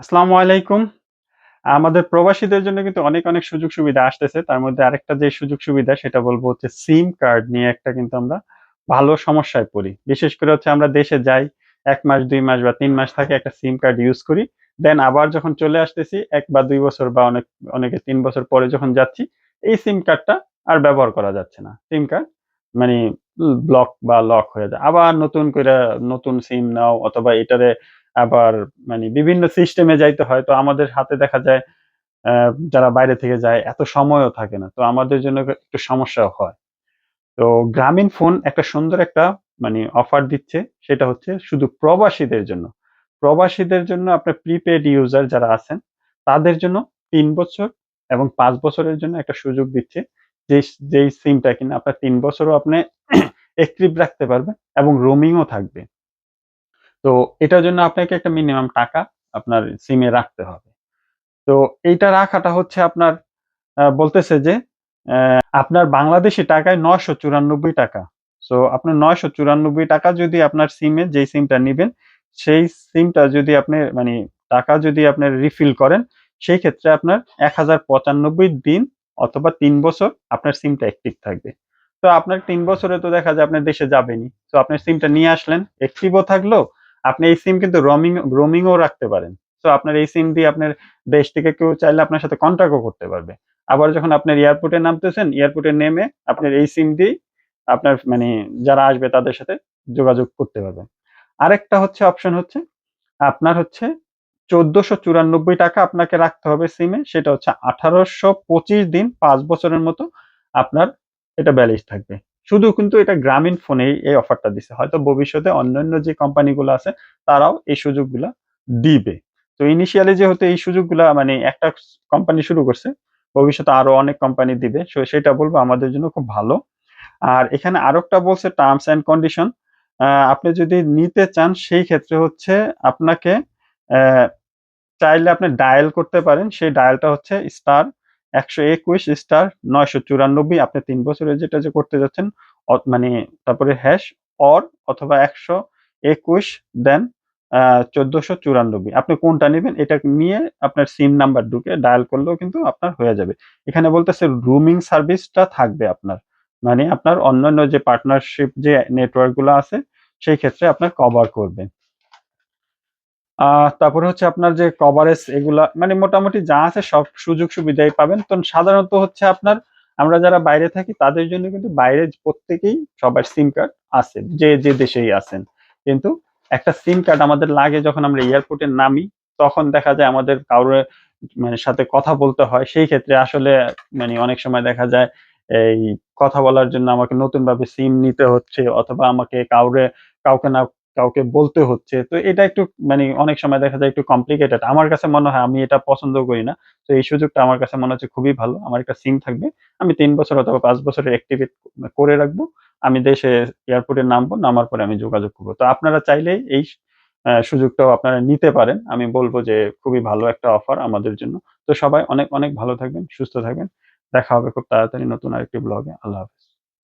আসসালামু আলাইকুম। আমাদের প্রবাসীদের জন্য কিন্তু অনেক, অনেক সুযোগ সুবিধা আসতেছে। তার মধ্যে আরেকটা যে সুযোগ সুবিধা সেটা বলব হচ্ছে সিম কার্ড নিয়ে একটা কিন্তু আমরা ভালো সমস্যায় পড়ি। বিশেষ করে হচ্ছে আমরা দেশে যাই এক মাস, দুই মাস বা তিন মাস থাকি একটা সিম কার্ড ইউজ করি। দেন আবার যখন চলে আসতেছি এক বা দুই বছর বা অনেক অনেকে তিন বছর পরে যখন যাচ্ছি, এই সিম কার্ডটা আর ব্যবহার করা যাচ্ছে না। সিম কার্ড মানে ব্লক বা লক হয়ে যায়। আবার নতুন করে নতুন সিম নাও অথবা এটারে আবার মানে বিভিন্ন সিস্টেমে যাইতে হয়। তো আমাদের হাতে দেখা যায় যারা বাইরে থেকে যায় এত সময়ও থাকে না। তো আমাদের জন্য একটু সমস্যাও হয়। তো গ্রামীণ ফোন একটা সুন্দর একটা মানে অফার দিচ্ছে। সেটা হচ্ছে শুধু প্রবাসীদের জন্য। প্রবাসীদের জন্য আপনার প্রিপেড ইউজার যারা আছেন, তাদের জন্য তিন বছর এবং পাঁচ বছরের জন্য একটা সুযোগ দিচ্ছে। যেই যেই সিমটা কিনা আপনার তিন বছরও আপনি অ্যাক্টিভ রাখতে পারবেন এবং রোমিংও থাকবে। তো এটার জন্য আপনাকে একটা মিনিমাম টাকা আপনার সিমে রাখতে হবে। তো এইটা রাখাটা হচ্ছে আপনার বলতেছে যে আপনার বাংলাদেশী টাকায় ৳৯৯৪ সো আপনার ৳৯৯৪ যদি আপনার সিমে যেই সিমটা নেবেন সেই সিমটা যদি আপনি মানে টাকা যদি আপনার রিফিল করেন, সেই ক্ষেত্রে আপনার ১০৯৫ দিন অথবা তিন বছর আপনার সিমটা অ্যাক্টিভ থাকবে। তো আপনার তিন বছরে তো দেখা যায় আপনার দেশে যাবেনই। তো আপনার সিমটা নিয়ে আসলেন, অ্যাক্টিভও থাকল। আপনি এই সিম কিন্তু রোমিং রোমিংও রাখতে পারেন। সো আপনার এই সিম দিয়ে আপনার দেশ থেকে কেউ চাইলে আপনার সাথে কন্ট্যাক্টও করতে পারবে। আবার যখন আপনার এয়ারপোর্টে নামতেছেন, এয়ারপোর্টে নেমে আপনার এই সিম দিয়েই আপনার মানে যারা আসবে তাদের সাথে যোগাযোগ করতে পারবেন। আরেকটা হচ্ছে অপশন হচ্ছে আপনার হচ্ছে ৳১৪৯৪ আপনাকে রাখতে হবে সিমে। সেটা হচ্ছে ১৮২৫ দিন পাঁচ বছরের মতো আপনার এটা ব্যালিশ থাকবে। শুধু কিন্তু এটা গ্রামীণ ফোনেই এই অফারটা দিছে। হয়তো ভবিষ্যতে অন্যান্য যে কোম্পানিগুলো আছে তারাও এই সুযোগগুলা দিবে। তো ইনিশিয়ালি যেহেতু এই সুযোগগুলা মানে একটা কোম্পানি শুরু করছে, ভবিষ্যতে আরও অনেক কোম্পানি দিবে। সেটা বলব আমাদের জন্য খুব ভালো। আর এখানে আরেকটা বলছে টার্মস অ্যান্ড কন্ডিশন আপনি যদি নিতে চান সেই ক্ষেত্রে হচ্ছে আপনাকে চাইলে আপনি ডায়াল করতে পারেন। সেই ডায়ালটা হচ্ছে স্টার ১২১ স্টার ৯৯৪ আপনি ৩ বছরের যেটা যে করতে যাচ্ছেন মানে তারপরে হ্যাশ অর অথবা ১২১ দেন আ ১৪৯৪ আপনি কোনটা নিবেন এটা নিয়ে আপনার সিম নাম্বার ঢুকে ডায়াল করলেও কিন্তু আপনার হয়ে যাবে। এখানে বলতেছে রুমিং সার্ভিসটা থাকবে আপনার। মানে আপনার অন্যান্য যে পার্টনারশিপ যে নেটওয়ার্কগুলা আছে, সেই ক্ষেত্রে আপনার কভার করবে। তারপরে হচ্ছে আপনার যে কভারেজ এগুলা মানে মোটামুটি যা আছে সব সুযোগ সুবিধাই পাবেন। তো সাধারণত হচ্ছে আপনার আমরা যারা বাইরে থাকি তাদের জন্য কিন্তু বাইরে প্রত্যেকেই সবার সিম কার্ড আছে। যে, যে দেশেই আছেন। কিন্তু একটা সিম কার্ড আমাদের লাগে যখন আমরা এয়ারপোর্টে নামি, তখন দেখা যায় আমাদের কারও মানে সাথে কথা বলতে হয়। সেই ক্ষেত্রে আসলে মানে অনেক সময় দেখা যায় এই কথা বলার জন্য আমাকে নতুন ভাবে সিম নিতে হচ্ছে অথবা আমাকে কাউরে কাউকে না কাউকে বলতে হচ্ছে। তো এটা একটু মানে অনেক সময় দেখা যায় একটু কমপ্লিকেটেড। আমার কাছে মনে হয় আমি এটা পছন্দ করি না। তো এই সুযোগটা আমার কাছে মনে হচ্ছে খুবই ভালো। আমার একটা সিম থাকবে। আমি ৩ বছর অথবা ৫ বছরের অ্যাক্টিভেট করে রাখব। আমি দেশে এয়ারপোর্টে নামবো, নামার পরে আমি যোগাযোগ করব তো আপনারা চাইলেই এই সুযোগটাও আপনারা নিতে পারেন। আমি বলব যে খুবই ভালো একটা অফার আমাদের জন্য। তো সবাই অনেক, অনেক ভালো থাকবেন, সুস্থ থাকবেন। দেখা হবে খুব তাড়াতাড়ি নতুন আরেকটি ব্লগে। আল্লাহ হাফেজ।